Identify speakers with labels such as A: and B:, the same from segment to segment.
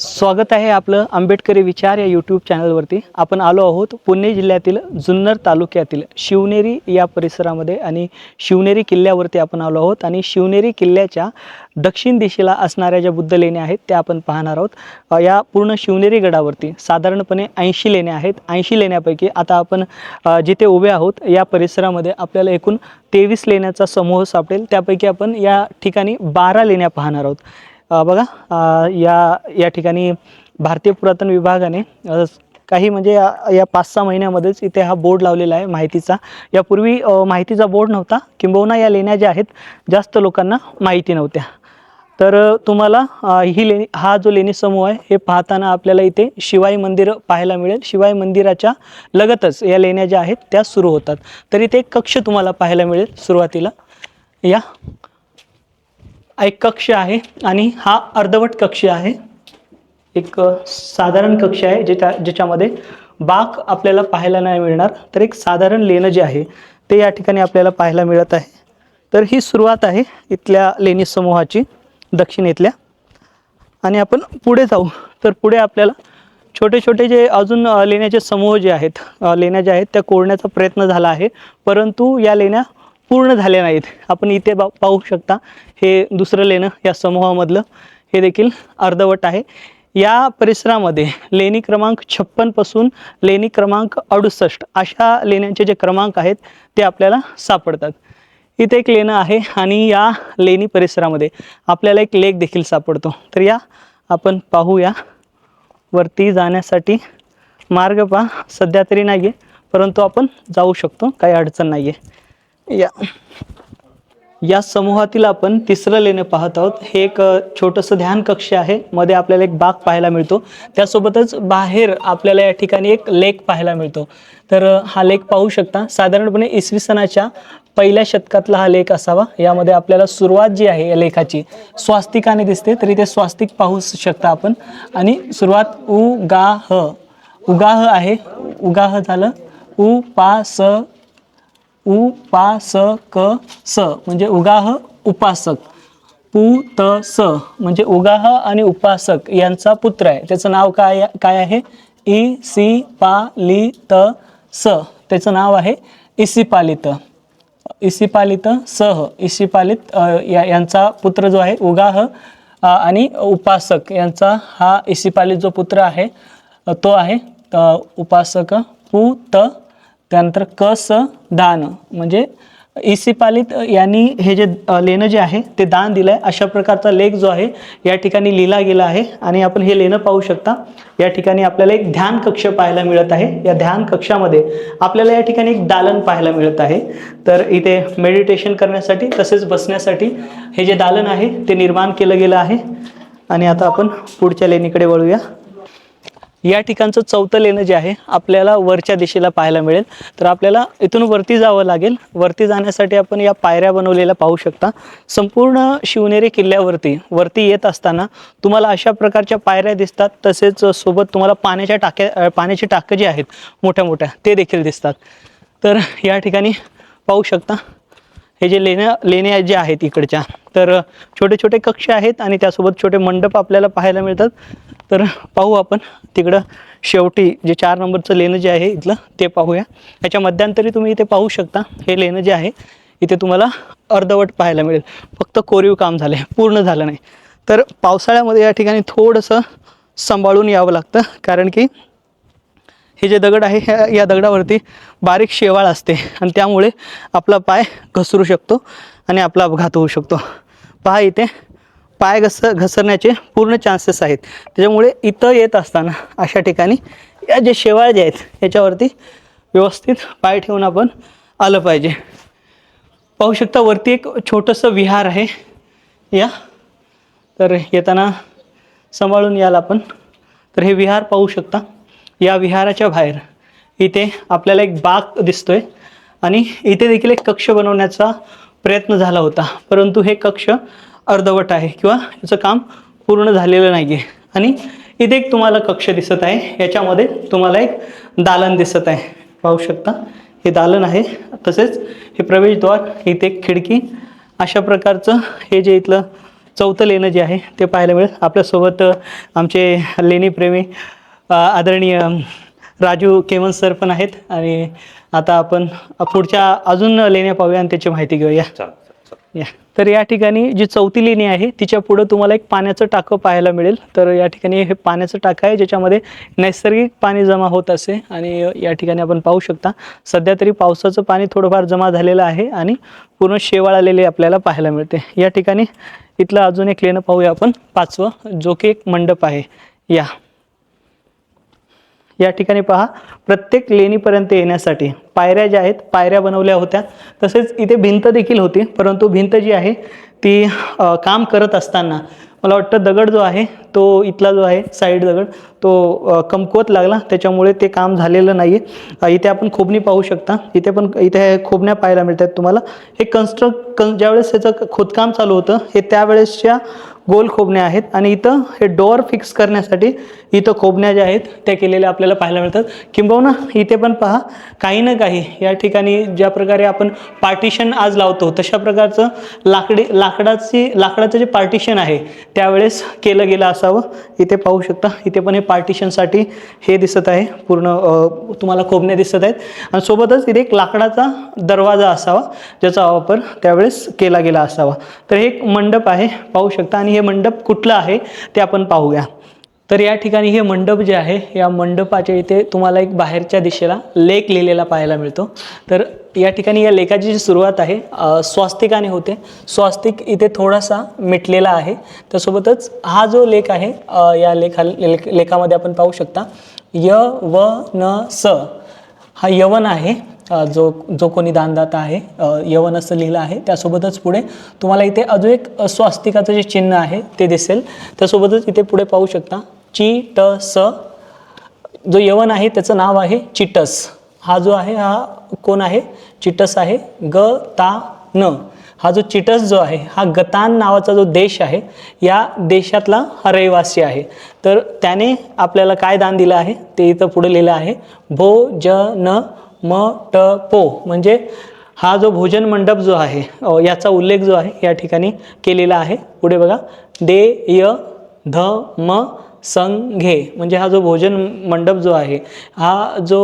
A: स्वागत आहे आपलं आंबेडकरी विचार या यूट्यूब चॅनलवरती आपण आलो आहोत पुणे जिल्ह्यातील जुन्नर तालुक्यातील शिवनेरी या परिसरामध्ये आणि शिवनेरी किल्ल्यावरती आपण आलो आहोत. आणि शिवनेरी किल्ल्याच्या दक्षिण दिशेला असणाऱ्या ज्या बुद्ध लेण्या आहेत त्या आपण पाहणार आहोत. या पूर्ण शिवनेरी गडावरती साधारणपणे ऐंशी लेण्या आहेत. ऐंशी लेण्यापैकी आता आपण जिथे उभे आहोत या परिसरामध्ये आपल्याला एकूण तेवीस लेण्याचा समूह सापडेल. त्यापैकी आपण या ठिकाणी बारा लेण्या पाहणार आहोत. बघा या या ठिकाणी भारतीय पुरातन विभागाने काही म्हणजे या या पाच सहा महिन्यामध्येच इथे हा बोर्ड लावलेला आहे माहितीचा. यापूर्वी माहितीचा बोर्ड नव्हता किंबहुना या लेण्या ज्या आहेत जास्त लोकांना माहिती नव्हत्या. तर तुम्हाला ही लेणी हा जो लेणी समूह आहे हे पाहताना आपल्याला इथे शिवाई मंदिर पाहायला मिळेल. शिवाई मंदिराच्या लगतच या लेण्या ज्या आहेत त्या सुरू होतात. तर इथे एक कक्ष तुम्हाला पाहायला मिळेल सुरुवातीला. या. एक कक्ष आहे आणि हा अर्धवट कक्ष आहे. एक साधारण कक्ष आहे ज्याच्या ज्याच्यामध्ये बाक आपल्याला पाहायला नाही मिळणार. तर एक साधारण लेणं जे आहे ते या ठिकाणी आपल्याला पाहायला मिळत आहे. तर ही सुरुवात आहे इथल्या लेणी समूहाची दक्षिणेतल्या. आणि आपण पुढे जाऊ. तर पुढे आपल्याला छोटे छोटे जे अजून लेण्याचे समूह जे आहेत लेण्या ज्या आहेत त्या कोरण्याचा प्रयत्न झाला आहे. परंतु या लेण्या पूर्ण झाल्या नाहीत. आपण इथे बा पाहू शकता हे दुसरं लेणं या समूहामधलं हे देखील अर्धवट आहे. या परिसरामध्ये लेणी क्रमांक छप्पनपासून लेणी क्रमांक अडुसष्ट अशा लेण्यांचे जे क्रमांक आहेत ते आपल्याला सापडतात. इथे एक लेणं आहे आणि या लेणी परिसरामध्ये आपल्याला एक लेक देखील सापडतो. तर या आपण पाहूया. वरती जाण्यासाठी मार्ग पहा. सध्या तरी नाही आहे परंतु आपण जाऊ शकतो. काही अडचण नाही आहे या. या समूहातील आपण तिसरं लेणं पाहत आहोत. हे एक छोटंसं ध्यान कक्ष आहे. मध्ये आपल्याला एक बाग पाहायला मिळतो. त्यासोबतच बाहेर आपल्याला या ठिकाणी एक लेक पाहायला मिळतो. तर हा लेक पाहू शकता. साधारणपणे इसवी सणाच्या पहिल्या शतकातला हा लेख असावा. यामध्ये आपल्याला सुरुवात जी आहे या लेखाची स्वास्तिकाने दिसते. तरी ते स्वास्तिक पाहू शकता आपण. आणि सुरुवात उ गा ह उगाह आहे. उगाह झालं. उ पा स उ पा स क स म्हणजे उगाह उपासक. पु त स म्हणजे उगाह आणि उपासक यांचा पुत्र आहे. त्याचं नाव काय काय आहे? इ सी पा ली त स त्याचं नाव आहे इसिपालित. इसिपालित सह इसिपालित या यांचा पुत्र जो आहे उगाह आणि उपासक यांचा हा इसिपालित जो पुत्र आहे तो आहे उपासक पु त त्यानंतर क स दान म्हणजे इसिपालित यांनी हे जे लेणं जे आहे ते दान दिलं आहे अशा प्रकारचा लेख जो आहे या ठिकाणी लिहिला गेला आहे. आणि आपण हे लेणं पाहू शकता. या ठिकाणी आपल्याला एक ध्यान कक्ष पाहायला मिळत आहे. या ध्यान कक्षामध्ये आपल्याला या ठिकाणी एक दालन पाहायला मिळत आहे. तर इथे मेडिटेशन करण्यासाठी तसेच बसण्यासाठी हे जे दालन आहे ते निर्माण केलं गेलं आहे. आणि आता आपण पुढच्या लेणीकडे वळूया. या ठिकाणचं चौथं लेणं जे आहे आपल्याला वरच्या दिशेला पाहायला मिळेल. तर आपल्याला इथून वरती जावं लागेल. वरती जाण्यासाठी आपण या पायऱ्या बनवलेल्या पाहू शकता. संपूर्ण शिवनेरी किल्ल्यावरती वरती येत असताना तुम्हाला अशा प्रकारच्या पायऱ्या दिसतात. तसेच सोबत तुम्हाला पाण्याच्या टाक्या पाण्याची टाकं जी आहेत मोठ्या मोठ्या ते देखील दिसतात. तर या ठिकाणी पाहू शकता. हे जे लेण्या लेण्या जे आहेत इकडच्या तर छोटे छोटे कक्ष आहेत आणि त्यासोबत छोटे मंडप आपल्याला पाहायला मिळतात. तर पाहू आपण तिकडं शेवटी जे चार नंबरचं लेणं जे आहे इथलं ते पाहूया. याच्या मध्यंतरी तुम्ही इथे पाहू शकता हे लेणं जे आहे इथे तुम्हाला अर्धवट पाहायला मिळेल. फक्त कोरीव काम झालं आहे पूर्ण झालं नाही. तर पावसाळ्यामध्ये या ठिकाणी थोडंसं सांभाळून यावं लागतं कारण की हे जे दगड आहे ह्या या दगडावरती बारीक शेवाळ असते आणि त्यामुळे आपला पाय घसरू शकतो आणि आपला अपघात होऊ शकतो. पहा इथे पाय घस घसरण्याचे पूर्ण चान्सेस आहेत. त्याच्यामुळे इथं येत असताना अशा ठिकाणी या जे शेवाळ जे आहेत याच्यावरती व्यवस्थित पाय ठेवून आपण आलं पाहिजे. पाहू शकता वरती एक छोटंसं विहार आहे. या. तर येताना सांभाळून याल आपण. तर हे विहार पाहू शकता. या विहाराच्या बाहेर. इथे आपल्याला एक बाग दिसतोय आणि इथे देखील एक कक्ष बनवण्याचा प्रयत्न झाला होता. परंतु हे कक्ष अर्धवट आहे किंवा याचं काम पूर्ण झालेलं नाही आहे आणि इथे एक तुम्हाला कक्ष दिसत आहे. याच्यामध्ये तुम्हाला एक दालन दिसत आहे. पाहू शकता हे दालन आहे. तसेच हे प्रवेशद्वार इथे एक खिडकी. अशा प्रकारचं हे जे इथलं चौथं लेणं जे आहे ते पाहायला मिळेल आपल्यासोबत आमचे लेणीप्रेमी आदरणीय राजू केमन सर पण आहेत आणि आता आपण पुढच्या अजून लेण्या पाहूया आणि त्याची माहिती घेऊया. या. तर या ठिकाणी जी चौथी लेणी आहे तिच्या पुढं तुम्हाला एक पाण्याचं टाकं पाहायला मिळेल. तर या ठिकाणी हे पाण्याचं टाकं आहे ज्याच्यामध्ये नैसर्गिक पाणी जमा होत असे आणि या ठिकाणी आपण पाहू शकता सध्या तरी पावसाचं पाणी थोडंफार जमा झालेलं आहे आणि पूर्ण शेवाळ आलेले आपल्याला पाहायला मिळते. या ठिकाणी इथलं अजून एक लेणं पाहूया आपण पाचवं जो की एक मंडप आहे. या. या ठिकाणी पहा प्रत्येक लेणीपर्यंत येण्यासाठी पायऱ्या ज्या आहेत पायऱ्या बनवल्या होत्या. तसेच इथे भिंत देखील होती परंतु भिंत जी आहे ती काम करत असताना मला वाटतं दगड जो आहे तो इथला जो आहे साईड दगड तो कमकुवत लागला. त्याच्यामुळे ते काम झालेलं नाही आहे इथे आपण खोबणी पाहू शकता. इथे पण इथे खोबण्या पाहायला मिळतात तुम्हाला. हे कन्स्ट्रक्ट कन ज्यावेळेस त्याचं खोदकाम चालू होतं हे त्यावेळेसच्या गोल खोबण्या आहेत आणि इथं हे डोअर फिक्स करण्यासाठी इथं खोबण्या ज्या आहेत त्या केलेल्या आपल्याला पाहायला मिळतात. किंबहुना इथे पण पहा काही ना काही या ठिकाणी ज्या प्रकारे आपण पार्टिशन आज लावतो तशा प्रकारचं लाकडी लाकडाची लाकडाचं जे पार्टिशन आहे त्यावेळेस केलं गेलं असावं. इथे पाहू शकता इथे पण हे पार्टिशनसाठी हे दिसत आहे. पूर्ण तुम्हाला खोबण्या दिसत आहेत. आणि सोबतच इथे एक लाकडाचा दरवाजा असावा ज्याचा वापर त्यावेळेस केला गेला असावा. तर हे एक मंडप आहे पाहू शकता. आणि हे मंडप कुठलं आहे ते आपण पाहूया. तर या ठिकाणी हे मंडप जे आहे या मंडपाच्या इथे तुम्हाला एक बाहेरच्या दिशेला लेख लिहिलेला पाहायला मिळतो. तर या ठिकाणी या लेखाची जी सुरुवात आहे स्वास्तिकाने होते. स्वास्तिक इथे थोडासा मिटलेला आहे. त्यासोबतच हा जो लेख आहे या लेखा लेखामध्ये आपण पाहू शकता. य व न स हा यवन आहे. जो जो कोणी दानदाता आहे यवन असं लिहिलं आहे त्यासोबतच पुढे तुम्हाला इथे अजून एक स्वास्तिकाचं जे चिन्ह आहे ते दिसेल. त्यासोबतच इथे पुढे पाहू शकता ची ट स जो यवन आहे त्याचं नाव आहे चिटस. हा जो आहे हा कोण आहे? चिटस आहे. ग ता न हा जो चिटस जो आहे हा गतान नावाचा जो देश आहे या देशातला हा रहिवासी आहे. तर त्याने आपल्याला काय दान दिलं आहे? ते इथं पुढे लिहिलं आहे भो ज न म ट पो म्हणजे हा जो भोजन मंडप जो आहे याचा उल्लेख जो आहे या ठिकाणी केलेला आहे. पुढे बघा. दे य ध म संघे म्हणजे हा जो भोजन मंडप जो आहे हा जो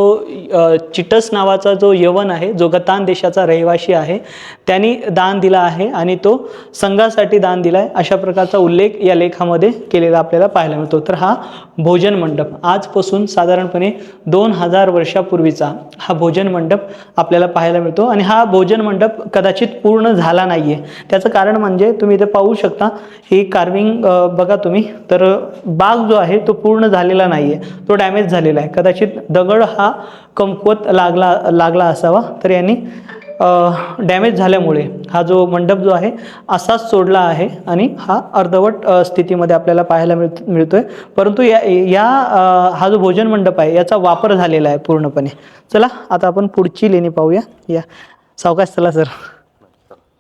A: चिटस नावाचा जो यवन आहे जो गतान देशाचा रहिवासी आहे त्यांनी दान दिला आहे आणि तो संघासाठी दान दिला आहे अशा प्रकारचा उल्लेख या लेखामध्ये केलेला आपल्याला पाहायला मिळतो. तर हा भोजन मंडप आजपासून साधारणपणे दोन हजार वर्षापूर्वीचा हा भोजन मंडप आपल्याला पाहायला मिळतो. आणि हा भोजन मंडप कदाचित पूर्ण झाला नाही आहे त्याचं कारण म्हणजे तुम्ही इथे पाहू शकता ही कार्विंग बघा तुम्ही तर बाग जो आहे तो पूर्ण झालेला नाही आहे तो डॅमेज झालेला आहे. कदाचित दगड हा कमकुवत लागला लागला असावा. तर यांनी डॅमेज झाल्यामुळे हा जो मंडप जो आहे असाच सोडला आहे आणि हा अर्धवट स्थितीमध्ये आपल्याला पाहायला मिळत मिळतोय. परंतु या या हा जो भोजन मंडप आहे याचा वापर झालेला आहे पूर्णपणे. चला आता आपण पुढची लेणी पाहूया. या सावकाश चला सर.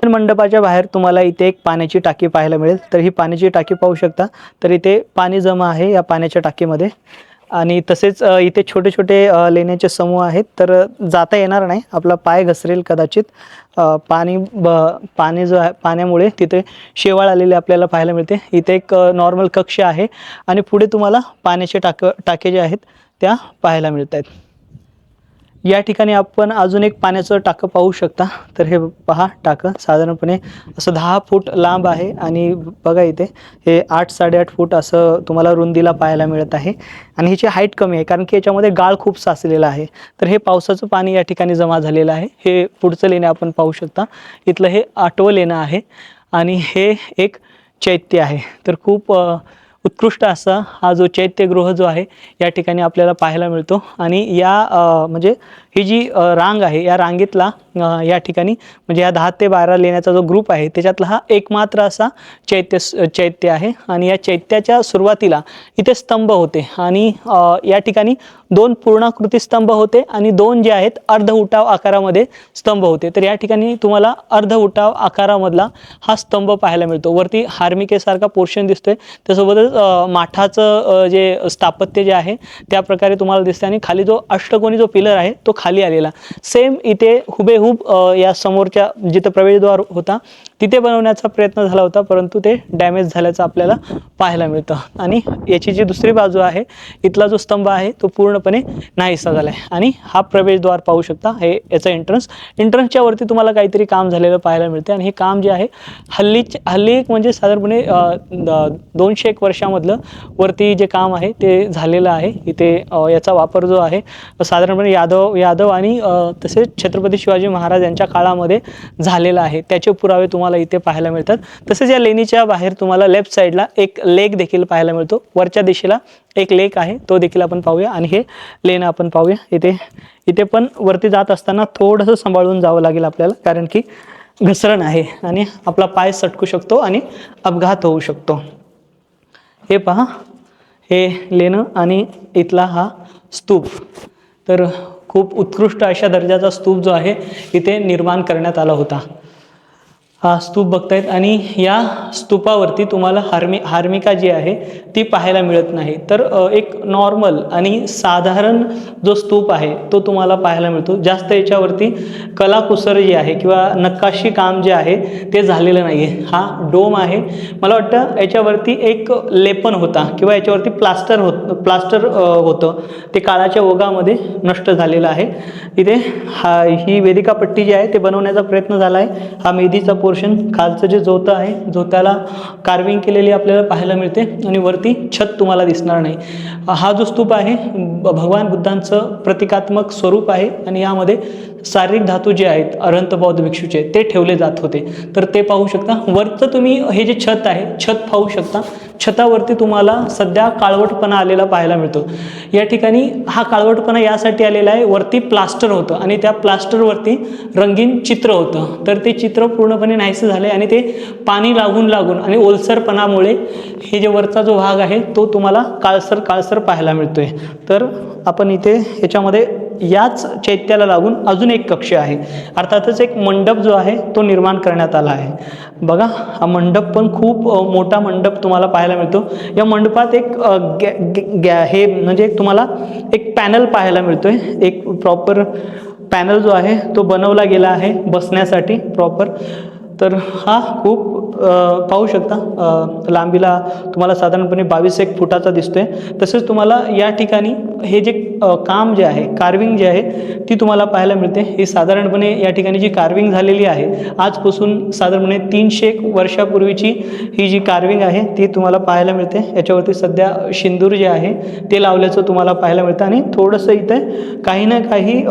A: मंडपाच्या बाहेर तुम्हाला इथे एक पाण्याची टाकी पाहायला मिळेल. तर ही पाण्याची टाकी पाहू शकता. तर इथे पाणी जमा आहे या पाण्याच्या टाकीमध्ये. आणि तसेच इथे छोटे छोटे लेण्याचे समूह आहेत. तर जाता येणार नाही. आपला पाय घसरेल कदाचित. पाणी ब पाणी जो आहे पाण्यामुळे तिथे शेवाळ आलेले आपल्याला पाहायला मिळते. इथे एक नॉर्मल कक्ष आहे. आणि पुढे तुम्हाला पाण्याचे टाक टाके जे आहेत त्या पाहायला मिळत आहेत या ठिकाणी आपण अजून एक पाण्याचं टाकं पाहू शकता. तर हे पहा टाकं साधारणपणे असं दहा फूट लांब आहे आणि बघा इथे हे आठ साडेआठ फूट असं तुम्हाला रुंदीला पाहायला मिळत आहे. आणि ह्याची हाईट कमी आहे कारण की याच्यामध्ये गाळ खूप साचलेला आहे. तर हे पावसाचं पाणी या ठिकाणी जमा झालेलं आहे. हे पुढचं लेणं आपण पाहू शकता. इथलं हे आठवं लेणं आहे. आणि हे एक चैत्य आहे. तर खूप उत्कृष्ट असा हा जो चैत्यगृह जो आहे या ठिकाणी आपल्याला पाहायला मिळतो. आणि या म्हणजे ही जी रांग आहे या रांगेतला या ठिकाणी म्हणजे या दहा ते बारा लेण्याचा जो ग्रुप आहे त्याच्यातला हा एकमात्र असा चैत्य चैत्य आहे. आणि या चैत्याच्या सुरुवातीला इथे स्तंभ होते. आणि या ठिकाणी दोन पूर्णाकृती स्तंभ होते आणि दोन जे आहेत अर्ध उठाव आकारामध्ये स्तंभ होते. तर या ठिकाणी तुम्हाला अर्ध उठाव आकारामधला हा स्तंभ पाहायला मिळतो. वरती हार्मिकेसारखा पोर्शन दिसतोय. त्यासोबतच माठाचं जे स्थापत्य जे आहे त्या प्रकारे तुम्हाला दिसते आणि खाली जो अष्टकोनी जो पिलर आहे तो खाली आलेला. सेम इथे हुबेहूब या समोरच्या जिथं प्रवेशद्वार होता तिथे बनवण्याचा प्रयत्न झाला होता परंतु ते डॅमेज झाल्याचं आपल्याला पाहायला मिळतं. आणि याची जी दुसरी बाजू आहे इथला जो स्तंभ आहे तो पूर्णपणे नाहीसा झाला आहे आणि हा प्रवेशद्वार पाहू शकता हे याचं एंट्रन्स एंट्रन्सच्या वरती तुम्हाला काहीतरी काम झालेलं पाहायला मिळते आणि हे काम जे आहे हल्लीच हल्ली एक म्हणजे साधारणपणे दोनशे एक वर्षामधलं वरती जे काम आहे ते झालेलं आहे. इथे याचा वापर जो आहे साधारणपणे यादव जाधव आणि तसेच छत्रपती शिवाजी महाराज यांच्या काळामध्ये झालेला आहे. त्याचे पुरावे तुम्हाला इथे पाहायला मिळतात. तसेच या लेणीच्या बाहेर तुम्हाला लेफ्ट साईडला एक लेक देखील पाहायला मिळतो. वरच्या दिशेला एक लेक आहे. तो देखील आपण पाहूया आणि हे लेणं आपण पाहूया. इथे इथे पण वरती जात असताना थोडंसं सांभाळून जावं लागेल आपल्याला कारण की घसरण आहे आणि आपला पाय सटकू शकतो आणि अपघात होऊ शकतो. हे पहा. हे लेणं आणि इथला हा स्तूप. तर खूप उत्कृष्ट अशा दर्जाचा स्तूप जो आहे इथे निर्माण करण्यात आला होता. हा स्तूप बघतायत आणि या स्तूपावरती तुम्हाला हार्मि हार्मिका जी आहे ती पाहायला मिळत नाही. तर एक नॉर्मल आणि साधारण जो स्तूप आहे तो तुम्हाला पाहायला मिळतो. जास्त याच्यावरती कलाकुसर जी आहे किंवा नकाशी काम जे आहे ते झालेलं नाही आहे हा डोम आहे. मला वाटतं याच्यावरती एक लेपन होता किंवा याच्यावरती प्लास्टर होत प्लास्टर होतं. ते काळाच्या ओघामध्ये नष्ट झालेलं आहे. इथे हा ही वेदिकापट्टी जी आहे ते बनवण्याचा प्रयत्न झाला आहे हा मेदीचा पोर्शन खालचं जे जोतं आहे जोत्याला कार्विंग केलेली आपल्याला पाहायला मिळते आणि वरती छत तुम्हाला दिसणार नाही. हा जो स्तूप आहे भगवान बुद्धांचं प्रतिकात्मक स्वरूप आहे आणि यामध्ये शारीरिक धातू जे आहेत अरंत बौद्ध भिक्षूचे ते ठेवले जात होते. तर ते पाहू शकता. वरचं तुम्ही हे जे छत आहे छत पाहू शकता. छतावरती तुम्हाला सध्या काळवटपणा आलेला पाहायला मिळतो. या ठिकाणी हा काळवटपणा यासाठी आलेला आहे वरती प्लास्टर होतं आणि त्या प्लास्टरवरती रंगीन चित्र होतं. तर ते चित्र पूर्णपणे नाहीसं झालं आणि ते पाणी लागून लागून आणि ओलसरपणामुळे हे जे वरचा जो भाग आहे तो तुम्हाला काळसर काळसर पाहायला मिळतो आहे तर आपण इथे ह्याच्यामध्ये याच चैत्याला लागून अजून एक कक्ष आहे. अर्थातच एक मंडप जो आहे तो निर्माण करण्यात आला आहे. बघा हा मंडप पण खूप मोठा मंडप तुम्हाला पाहायला मिळतो. या मंडपात एक गॅ- गॅ- गॅ- हे म्हणजे एक तुम्हाला एक पॅनल पाहायला मिळतो आहे एक प्रॉपर पॅनल जो आहे तो बनवला गेला आहे बसण्यासाठी प्रॉपर. तर हा खूप पाहू शकता लांबीला तुम्हाला साधारणपणे बावीस एक फुटाचा दिसतो आहे तसेच तुम्हाला या ठिकाणी हे जे काम जे आहे कार्विंग जे आहे ती तुम्हाला पाहायला मिळते. ही साधारणपणे या ठिकाणी जी कार्विंग झालेली आहे आजपासून साधारणपणे तीनशे एक वर्षापूर्वीची ही जी कार्विंग आहे ती तुम्हाला पाहायला मिळते. याच्यावरती सध्या शिंदूर जे आहे ते लावल्याचं तुम्हाला पाहायला मिळतं. आणि थोडंसं इथे काही ना काही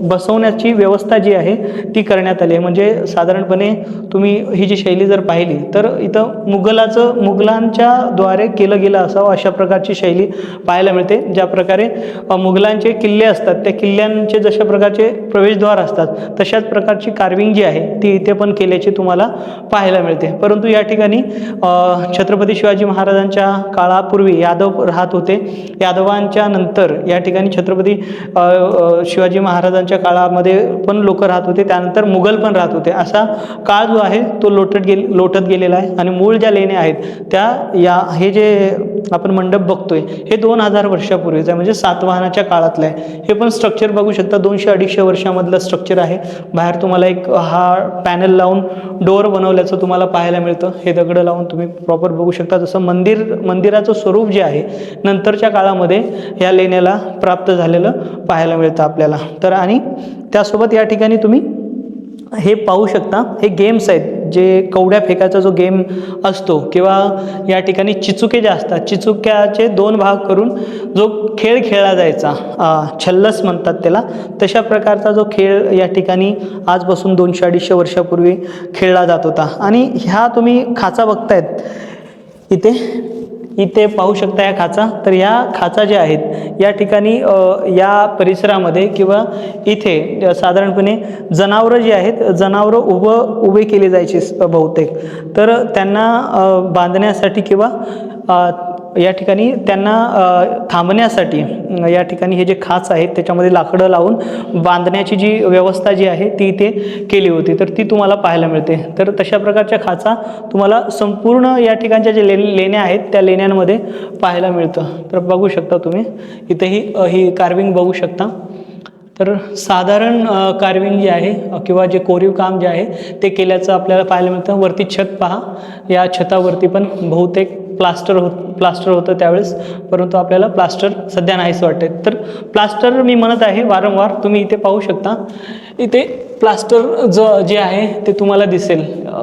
A: बसवण्याची व्यवस्था जी आहे ती करण्यात आली आहे. म्हणजे साधारणपणे तुम्ही ही जी शैली जर पाहिली तर इथं मुघलाचं मुघलांच्या द्वारे केलं गेलं असावं अशा प्रकारची शैली पाहायला मिळते. ज्या प्रकारे मुघलांचे किल्ले असतात त्या किल्ल्यांचे जशा प्रकारचे प्रवेशद्वार असतात तशाच प्रकारची कार्विंग जी आहे ती इथे पण केल्याची तुम्हाला पाहायला मिळते. परंतु या ठिकाणी छत्रपती शिवाजी महाराजांच्या काळापूर्वी यादव राहत होते. यादवांच्या नंतर या ठिकाणी छत्रपती शिवाजी महाराजांच्या काळामध्ये पण लोक राहत होते त्यानंतर मुघल पण राहत होते. असा काळ जो आहे तो लोटत गेल लोटत गेलेला आहे. आणि मूळ ज्या लेण्या आहेत त्या या हे जे आपण मंडप बघतोय हे दोन हजार वर्षापूर्वीचं आहे. म्हणजे सातवाहनाच्या काळातलं आहे. हे पण स्ट्रक्चर बघू शकता. दोनशे अडीचशे वर्षामधलं स्ट्रक्चर आहे. बाहेर तुम्हाला एक हा पॅनल लावून डोअर बनवल्याचं तुम्हाला पाहायला मिळतं. हे दगडं लावून तुम्ही प्रॉपर बघू शकता. जसं मंदिर मंदिराचं स्वरूप जे आहे नंतरच्या काळामध्ये या लेण्याला प्राप्त झालेलं पाहायला मिळतं आपल्याला. तर आणि त्यासोबत या ठिकाणी तुम्ही हे पाहू शकता. हे गेम्स आहेत जे कवड्या फेकायचा जो गेम असतो किंवा या ठिकाणी चिचुके जे असतात चिचुक्याचे दोन भाग करून जो खेळ खेळला जायचा छल्लस म्हणतात त्याला तशा प्रकारचा जो खेळ या ठिकाणी आजपासून दोनशे अडीचशे वर्षापूर्वी खेळला जात होता. आणि ह्या तुम्ही खाचा बघतायत इथे. इथे पाहू शकता या खाचा. तर या खाचा ज्या आहेत या ठिकाणी या परिसरामध्ये किंवा इथे साधारणपणे जनावरं जी आहेत जनावरं उभं उभे केले जायचे बहुतेक. तर त्यांना बांधण्यासाठी किंवा या ठिकाणी त्यांना थांबण्यासाठी या ठिकाणी हे जे खाच आहेत त्याच्यामध्ये लाकडं लावून बांधण्याची जी व्यवस्था जी आहे ती इथे केली होती. तर ती तुम्हाला पाहायला मिळते. तर तशा प्रकारच्या खाचा तुम्हाला संपूर्ण या ठिकाणच्या जे ले लेण्या आहेत त्या लेण्यांमध्ये पाहायला मिळतं. तर बघू शकता तुम्ही इथेही ही कार्विंग बघू शकता. तर साधारण कार्विंग जे आहे किंवा जे कोरीव काम जे आहे ते केल्याचं आपल्याला पाहायला मिळतं. वरती छत पहा. या छतावरती पण बहुतेक प्लास्टर होत प्लास्टर होतं त्यावेळेस परंतु आपल्याला प्लास्टर सध्या नाहीच वाटते तर प्लास्टर मी म्हणत आहे वारंवार तुम्ही इथे पाहू शकता. इथे प्लास्टर ज जे आहे ते तुम्हाला दिसेल.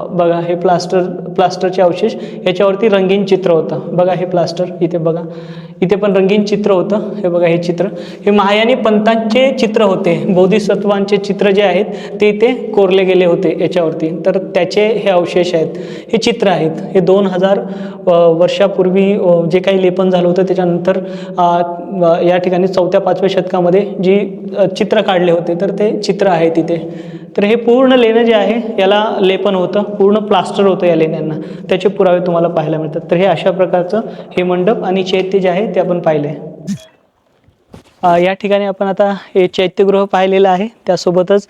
A: बघा हे प्लास्टर प्लास्टरचे अवशेष याच्यावरती रंगीन चित्र होतं. बघा हे प्लास्टर इथे बघा. इथे पण रंगीन चित्र होतं. हे बघा हे चित्र. हे महायानी पंतांचे चित्र होते. बौद्धिसत्वांचे चित्र जे आहेत ते इथे कोरले गेले होते याच्यावरती. तर त्याचे हे अवशेष आहेत. हे चित्र आहेत. हे दोन हजार वर्षापूर्वी जे काही लेपन झालं होतं त्याच्यानंतर या ठिकाणी चौथ्या पाचव्या शतकामध्ये जी चित्र काढले होते तर ते चित्र आहे तिथे. तर हे पूर्ण लेणं जे आहे याला लेपन होतं पूर्ण प्लास्टर होतं या लेण्यांना. त्याचे पुरावे तुम्हाला पाहायला मिळतात. तर हे अशा प्रकारचं हे मंडप आणि चैत्य जे आहे ते आपण पाहिले या ठिकाणी आपण आता हे चैत्यगृह पाहिलेलं आहे. त्यासोबतच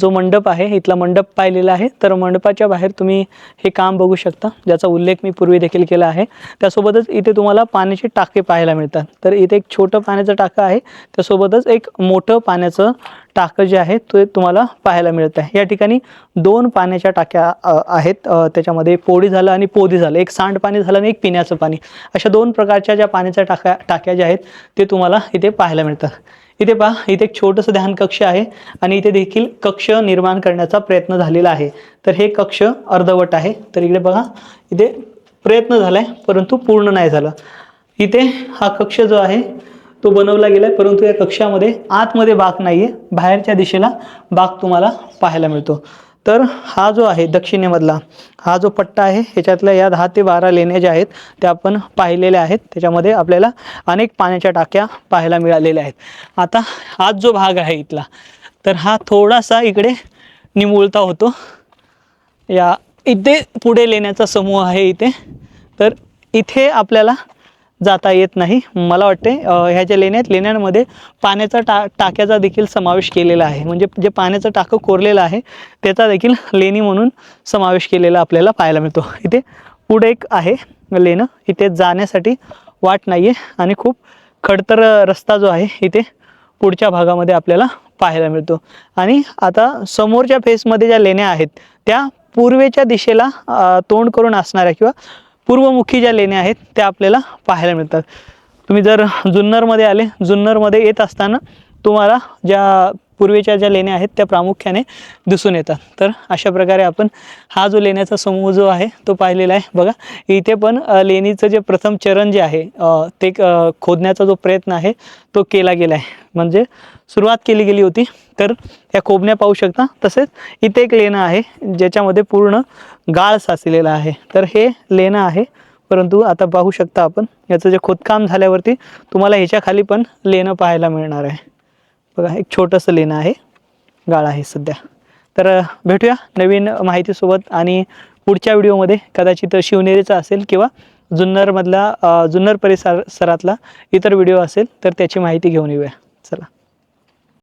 A: जो मंडप आहे इथला मंडप पाहिलेला आहे. तर मंडपाच्या बाहेर तुम्ही हे काम बघू शकता ज्याचा उल्लेख मी पूर्वी देखील केला आहे. त्यासोबतच इथे तुम्हाला पाण्याचे टाके पाहायला मिळतात. तर इथे एक छोटं पाण्याचं टाकं आहे. त्यासोबतच एक मोठं पाण्याचं टाकं जे आहे ते तुम्हाला पाहायला मिळत आहे. या ठिकाणी दोन पाण्याच्या टाक्या आहेत. त्याच्यामध्ये पोळी झालं आणि पोदी झालं. एक सांडपाणी झालं आणि एक पिण्याचं पाणी. अशा दोन प्रकारच्या ज्या पाण्याच्या टाक्या टाक्या ज्या आहेत ते तुम्हाला इथे पाहायला मिळतात इथे पहा इथे एक छोटंसं ध्यान कक्ष आहे आणि इथे देखील कक्ष निर्माण करण्याचा प्रयत्न झालेला आहे. तर हे कक्ष अर्धवट आहे. तर इकडे बघा इथे प्रयत्न झाला आहे परंतु पूर्ण नाही झालं. इथे हा कक्ष जो आहे तो बनवला गेला आहे परंतु या कक्षामध्ये आतमध्ये बाग नाही आहे बाहेरच्या दिशेला बाग तुम्हाला पाहायला मिळतो. तर हा जो आहे दक्षिणेमधला हा जो पट्टा आहे ह्याच्यातल्या या दहा ते बारा लेण्या ज्या आहेत त्या आपण पाहिलेल्या आहेत. त्याच्यामध्ये आपल्याला अनेक पाण्याच्या टाक्या पाहायला मिळालेल्या आहेत. आता आज जो भाग आहे इथला तर हा थोडासा इकडे निमुळता होतो. या इथे पुढे लेण्याचा समूह आहे इथे. तर इथे आपल्याला जाता येत नाही. मला वाटते ह्या ज्या लेण्या आहेत लेण्यांमध्ये पाण्याचा टा टाक्याचा देखील समावेश केलेला आहे. म्हणजे जे पाण्याचं टाकं कोरलेलं आहे त्याचा देखील लेणी म्हणून समावेश केलेला आपल्याला पाहायला मिळतो. इथे पुढे एक आहे लेणं. इथे जाण्यासाठी वाट नाही आहे आणि खूप खडतर रस्ता जो आहे इथे पुढच्या भागामध्ये आपल्याला पाहायला मिळतो. आणि आता समोरच्या फेसमध्ये ज्या लेण्या आहेत त्या पूर्वेच्या दिशेला तोंड करून असणाऱ्या किंवा पूर्वमुखी ज्या लेण्या आहेत त्या आपल्याला पाहायला मिळतात. तुम्ही जर जुन्नरमध्ये आले जुन्नरमध्ये येत असताना तुम्हाला ज्या पूर्वीच्या ज्या लेण्या आहेत त्या प्रामुख्याने दिसून येतात. तर अशा प्रकारे आपण हा जो लेण्याचा समूह जो आहे तो पाहिलेला आहे. बघा इथे पण लेणीचं जे प्रथम चरण जे आहे ते खोदण्याचा जो प्रयत्न आहे तो केला गेला आहे. म्हणजे सुरुवात केली गेली होती. तर या खोबण्या पाहू शकता. तसेच इथे एक लेणं आहे ज्याच्यामध्ये पूर्ण गाळ साचलेला आहे. तर हे लेणं आहे. परंतु आता पाहू शकता आपण याचं जे खोदकाम झाल्यावरती तुम्हाला ह्याच्या खाली पण लेणं पाहायला मिळणार आहे. बघा एक छोटंसं लेणं आहे. गाळ आहे सध्या. तर भेटूया नवीन माहितीसोबत आणि पुढच्या व्हिडिओमध्ये. कदाचित शिवनेरीचा असेल किंवा जुन्नरमधला जुन्नर परिसर सरातला इतर व्हिडिओ असेल तर त्याची माहिती घेऊन येऊया. चला.